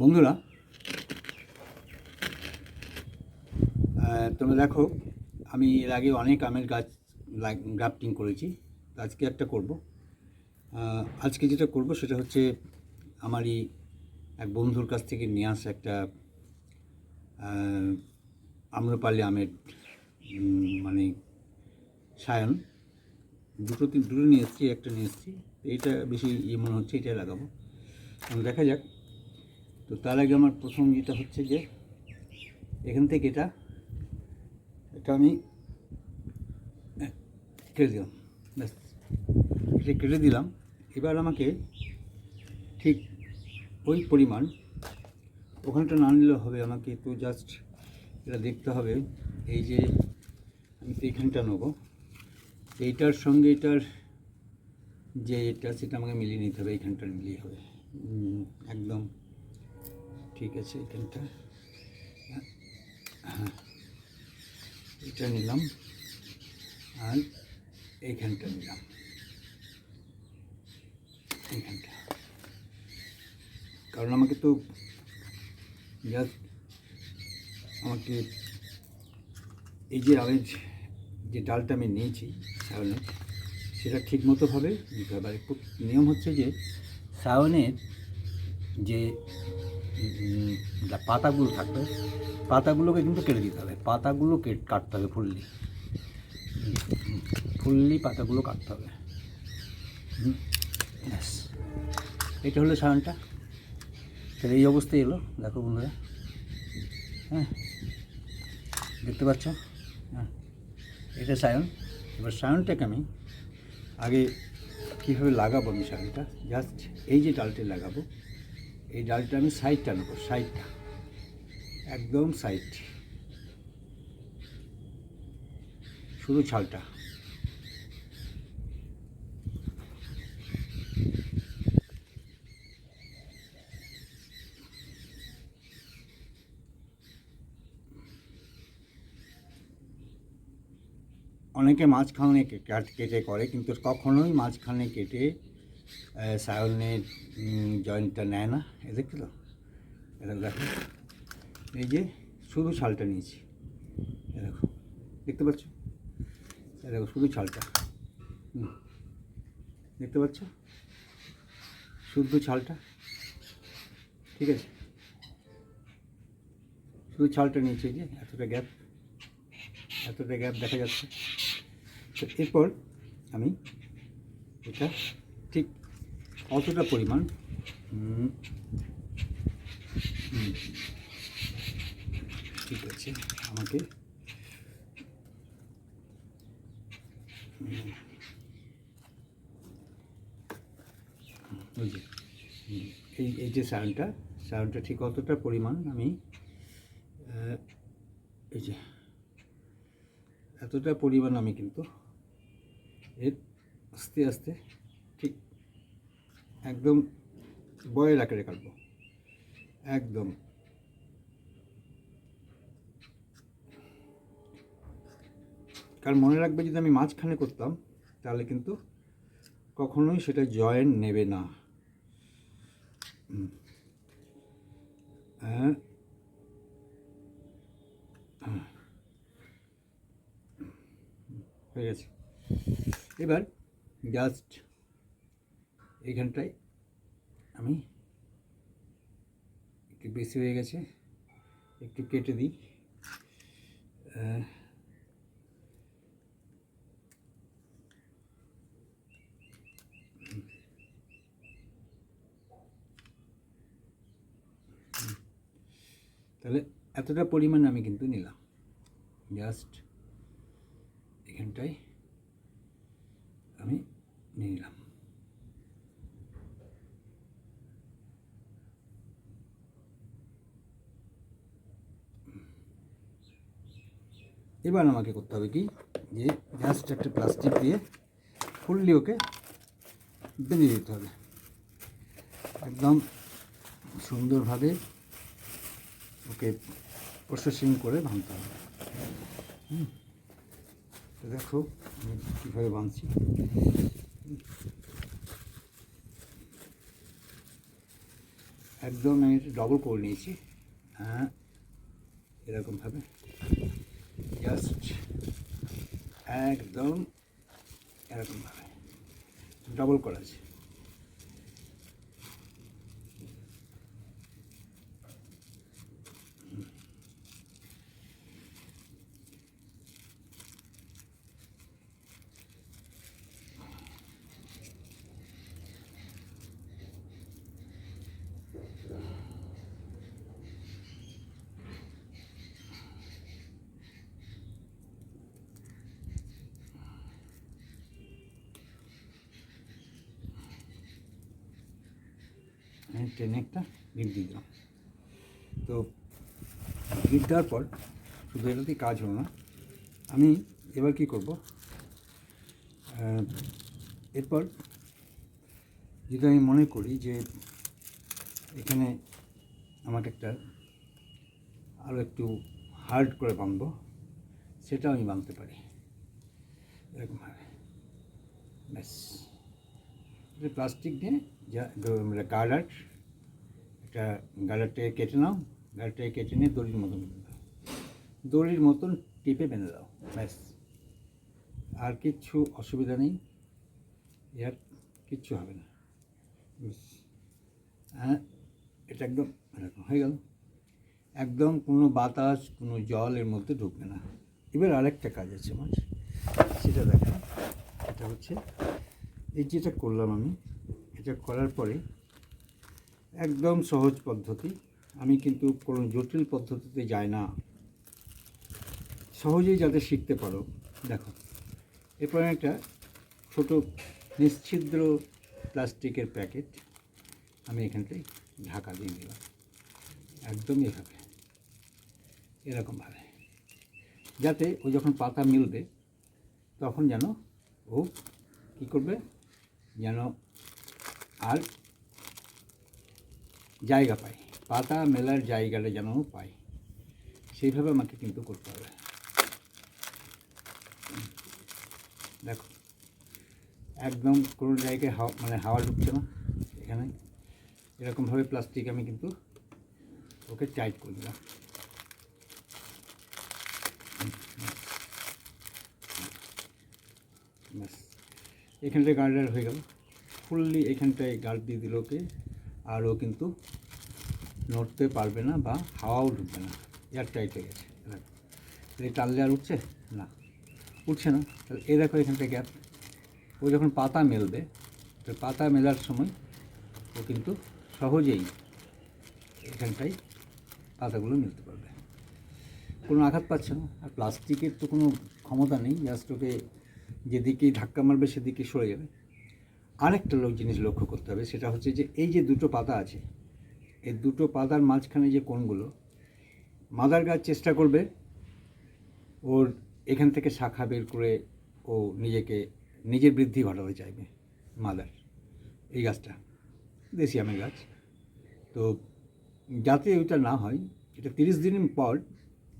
বন্ধুরা তোমরা দেখো, আমি এর আগে অনেক আমের গাছ গ্রাফটিং করেছি আজকে একটা করব। আজকে যেটা করব সেটা হচ্ছে আমারই এক বন্ধুর কাছ থেকে নিয়ে আসা একটা আম্রপালি আমের মানে সায়ন। দুটো তিন, দুটো নিয়ে এসেছি, একটা নিয়ে এসেছি এইটা বেশি ইয়ে মনে হচ্ছে এটা লাগাবো। দেখা যাক। তো তার আগে আমার প্রথম যেটা হচ্ছে যে, এখান থেকে এটা এটা আমি কেটে দিলাম, ব্যাস, এটা কেটে দিলাম। এবার আমাকে ঠিক ওই পরিমাণ, ওখানটা না নিলেও হবে, আমাকে তো জাস্ট এটা দেখতে হবে। এই যে, আমি তো এইখানটা নেব। এইটার সঙ্গে এটার যে এটা, সেটা আমাকে মিলিয়ে নিতে হবে এইখানটা মিলিয়ে হবে। একদম ঠিক আছে এখানটা। হ্যাঁ। এটা নিলাম। আর এইখানটা নিলাম। এইখানটা কারণ আমাকে তো জাস্ট আমাকে এই যে আমের যে ডালটা আমি নিয়েছি সায়নের সেটা ঠিক মতোভাবে নিতে হবে নিয়ম হচ্ছে যে সায়নের যা পাতাগুলো থাকবে, পাতাগুলোকে কিন্তু কেটে দিতে হবে। পাতাগুলো কেট কাটতে হবে ফুললি। ফুললি পাতাগুলো কাটতে হবে। এটা হলো সায়নটা। তাহলে এই অবস্থায় এলো। দেখো বন্ধুরা। হ্যাঁ। দেখতে পাচ্ছ? হ্যাঁ। এটা সায়ন। এবার সায়নটাকে আমি আগে কীভাবে লাগাবো আমি সায়নটা? জাস্ট এই যে ডালটি লাগাবো এই ডালটা আমি সাইডটা নেব, সাইডটা। একদম সাইড। শুধু ছালটা। অনেকে মাঝখানে কেটে করে, কিন্তু কখনোই মাঝখানে কেটে সায়নের জয়েন্টটা নেয় না, এ দেখছ তো? এটা দেখো এই যে শুধু ছালটা নিয়েছি, এ দেখো, দেখতে পাচ্ছ? এ দেখো, শুধু ছালটা। দেখতে পাচ্ছ? শুদ্ধ ছালটা। ঠিক আছে? শুধু ছালটা নিয়েছি যে এতটা গ্যাপ এতটা গ্যাপ দেখা যাচ্ছে। তো এরপর আমি এটা ঠিক অতটা পরিমাণ। ঠিক আছে, আমাকে। ওই যে, এই এই যে সাউন্ডটা সাউন্ডটা ঠিক অতটা পরিমাণ আমি এই যে, এতটা পরিমাণ আমি কিন্তু এর আস্তে আস্তে একদম বয়ের আকারে কাটবো। একদম। কারণ মনে রাখবে যদি আমি মাঝখানে করতাম, তাহলে কিন্তু কখনোই সেটা জয়েন নেবে না। হ্যাঁ। হয়ে গেছে। এবার জাস্ট এইখানটায় আমি একটু বেশি হয়ে গেছে, একটু কেটে দিই। তাহলে এতটা পরিমাণ আমি কিন্তু নিলাম। জাস্ট এখানটায় আমি নিয়ে নিলাম। এবার আমাকে করতে হবে কি? যে জাস্ট একটা প্লাস্টিক দিয়ে ফুললি ওকে বেঁধে দিতে হবে। একদম সুন্দরভাবে ওকে প্রসেসিং করে ভাঙতে হবে। হুম? দেখো আমি কীভাবে বাঁধছি একদম আমি ডবল করে নিয়েছি। হ্যাঁ এরকমভাবে। জাস্ট একদম এরকমভাবে ডবল করা আছে ট্রেনে একটা গিট দিয়ে দিলাম। তো গিট দেওয়ার পর শুধু এটাতেই কাজ হলো না। আমি এবার কি করব? এরপর যদি আমি মনে করি যে এখানে আমাকে একটা আরও একটু হার্ড করে বাঁধবো, সেটাও আমি বাঁধতে পারি। এরকমভাবে ব্যাস। প্লাস্টিক দিয়ে যা গার্ডার, একটা গার্ডারটাকে কেটে নাও গার্ডারটাকে কেটে নিয়ে দড়ির মতন বেঁধে দাও। দড়ির মতন টিপে বেঁধে দাও, ব্যাস। আর কিচ্ছু অসুবিধা নেই, এর কিচ্ছু হবে না। হ্যাঁ এটা একদম এরকম হয়ে গেল। একদম কোনো বাতাস, কোনো জল এর মধ্যে ঢুকবে না। এবার আরেকটা কাজ আছে আমার, সেটা দেখা এটা হচ্ছে এই যেটা করলাম আমি, এটা করার পরে একদম সহজ পদ্ধতি। আমি কিন্তু কোনো জটিল পদ্ধতিতে যাই না। সহজেই যাতে শিখতে পারো। দেখো, এরপর একটা ছোট নিশ্ছিদ্র প্লাস্টিকের প্যাকেট আমি এখানটায় ঢাকা দিয়ে দিলাম। একদম এভাবে, এরকমভাবে। যাতে ও যখন পাতা মিলবে, তখন যেন ও কী করবে? যেন আর জায়গা পায়, পাতা মেলার জায়গাটা যেন পায়। সেইভাবে আমাকে কিন্তু করতে হবে। দেখো, একদম কোনো জায়গায় হাওয়া মানে হাওয়া ঢুকছে না এখানে। এরকমভাবে প্লাস্টিক আমি কিন্তু ওকে টাইট করে দিলাম ব্যাস এখানটায় গার্ডার হয়ে গেল। ফুললি এখানটায় গার্ড দিয়ে দিল ওকে। আর ও কিন্তু নড়তে পারবে না বা হাওয়াও ঢুকবে না। এয়ার টাইট হয়ে গেছে। এই টানলে আর উঠছে? না। উঠছে না। তাহলে এ দেখো এখানটায় গ্যাপ ও যখন পাতা মেলবে, তো পাতা মেলার সময় ও কিন্তু সহজেই এখানটায় পাতাগুলো মিলতে পারবে। কোনো আঘাত পাচ্ছে না। আর প্লাস্টিকের তো কোনো ক্ষমতা নেই। জাস্ট ওকে যেদিকেই ধাক্কা মারবে সেদিকে সরে যাবে। আরেকটা লোক জিনিস লক্ষ্য করতে হবে, সেটা হচ্ছে যে এই যে দুটো পাতা আছে, এই দুটো পাতার মাঝখানে যে কোণগুলো, মাদার গাছ চেষ্টা করবে, ওর এখান থেকে শাখা বের করে ও নিজেকে, নিজের বৃদ্ধি ঘটাতে চাইবে, মাদার, এই গাছটা, দেশি আমের গাছ। তো যাতে ওইটা না হয়, এটা তিরিশ দিন পর,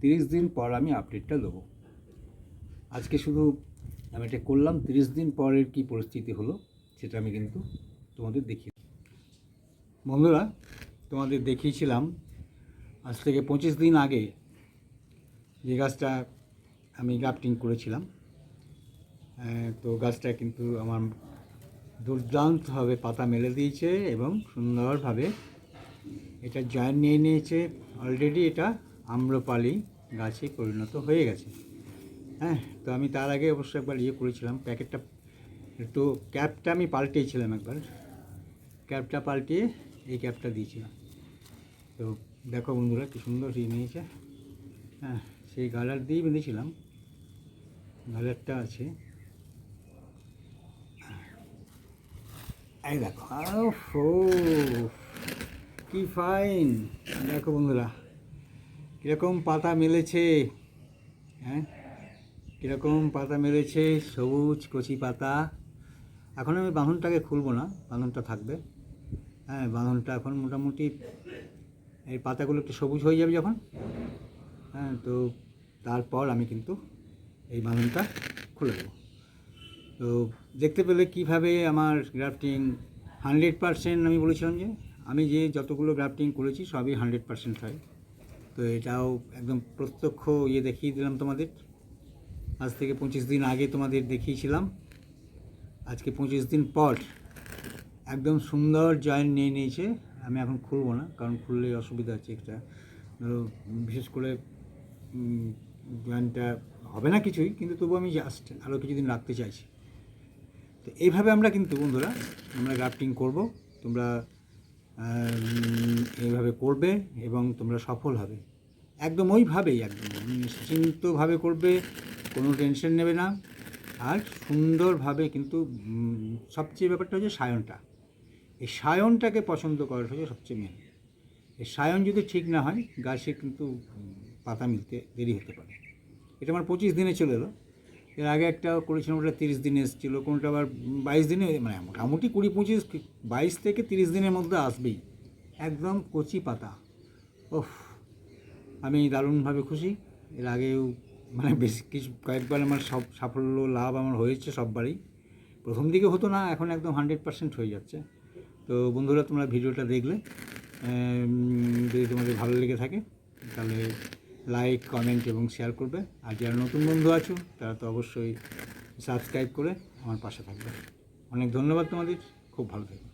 তিরিশ দিন পর আমি আপডেটটা দেবো। আজকে শুধু আমি এটা করলাম, তিরিশ দিন পরের কী পরিস্থিতি হলো, সেটা আমি কিন্তু তোমাদের দেখিয়ে বন্ধুরা, তোমাদের দেখিয়েছিলাম, আজ থেকে পঁচিশ দিন আগে যে গাছটা আমি গ্রাফটিং করেছিলাম তো গাছটা কিন্তু আমার দুর্দান্তভাবে পাতা মেলে দিয়েছে এবং সুন্দরভাবে এটা জয়েন নিয়ে নিয়েছে। অলরেডি এটা আম্রপালি গাছে পরিণত হয়ে গেছে। হ্যাঁ তো আমি তার আগে অবশ্য একবার ইয়ে করেছিলাম, প্যাকেটটা একটু ক্যাপটা আমি পাল্টিয়েছিলাম একবার। ক্যাপটা পাল্টিয়ে এই ক্যাপটা দিয়েছিলাম। তো দেখো বন্ধুরা কি সুন্দর ইয়ে নিয়েছে। হ্যাঁ সেই গালার দিয়েই বেঁধেছিলাম। গালারটা আছে। এই দেখো ও, কি ফাইন। দেখো বন্ধুরা, কীরকম পাতা মেলেছে। হ্যাঁ কীরকম পাতা মেরেছে, সবুজ কচি পাতা। এখন আমি বাঁধনটাকে খুলবো না, বাঁধনটা থাকবে। হ্যাঁ বাঁধনটা এখন মোটামুটি এই পাতাগুলো একটু সবুজ হয়ে যাবে যখন। হ্যাঁ তো তারপর আমি কিন্তু এই বাঁধনটা খুলে দেবো। তো দেখতে পেলে কীভাবে আমার গ্রাফটিং হান্ড্রেড পারসেন্ট আমি বলেছিলাম যে, আমি যে যতগুলো গ্রাফটিং করেছি সবই হান্ড্রেড পারসেন্ট হয়। তো এটাও একদম প্রত্যক্ষ ইয়ে দেখিয়ে দিলাম তোমাদের। আজ থেকে পঁচিশ দিন আগে তোমাদের দেখিয়েছিলাম। আজকে পঁচিশ দিন পর একদম সুন্দর জয়েন্ট নিয়ে নিয়েছে। আমি এখন খুলবো না, কারণ খুললে অসুবিধা আছে একটা। ধরো, বিশেষ করে জয়েন্টটা হবে না কিছুই, কিন্তু তবু আমি জাস্ট আরও কিছুদিন রাখতে চাইছি। তো এইভাবে আমরা কিন্তু, বন্ধুরা, আমরা গ্রাফটিং করব। তোমরা এইভাবে করবে এবং তোমরা সফল হবে। একদম ওইভাবেই, একদম। নিশ্চিন্তভাবে করবে। কোনো টেনশন নেবে না। আর সুন্দরভাবে কিন্তু সবচেয়ে ব্যাপারটা হচ্ছে সায়নটা। এই সায়নটাকে পছন্দ করাটা হচ্ছে সবচেয়ে মেন এই সায়ন যদি ঠিক না হয়, গাছে কিন্তু পাতা মিলতে দেরি হতে পারে। এটা আমার পঁচিশ দিনে চলে এলো। এর আগে একটা করেছিলাম, ওটা তিরিশ দিনে এসেছিল। কোনটা আবার বাইশ দিনে মানে মোটামুটি কুড়ি পঁচিশ, বাইশ থেকে তিরিশ দিনের মধ্যে আসবেই। একদম কচি পাতা। ওফ, আমি দারুণভাবে খুশি। এর আগেও মানে বেশ কিছু কয়েকবার আমার সব সাফল্য, লাভ আমার হয়েছে সববারই। প্রথম দিকে হতো না, এখন একদম হান্ড্রেড পার্সেন্ট হয়ে যাচ্ছে। তো বন্ধুরা, তোমরা ভিডিওটা দেখলে যদি তোমাদের ভালো লেগে থাকে, তাহলে লাইক, কমেন্ট এবং শেয়ার করবে। আর যারা নতুন বন্ধু আছো, তারা তো অবশ্যই সাবস্ক্রাইব করে আমার পাশে থাকবে। অনেক ধন্যবাদ তোমাদের, খুব ভালো থাকবে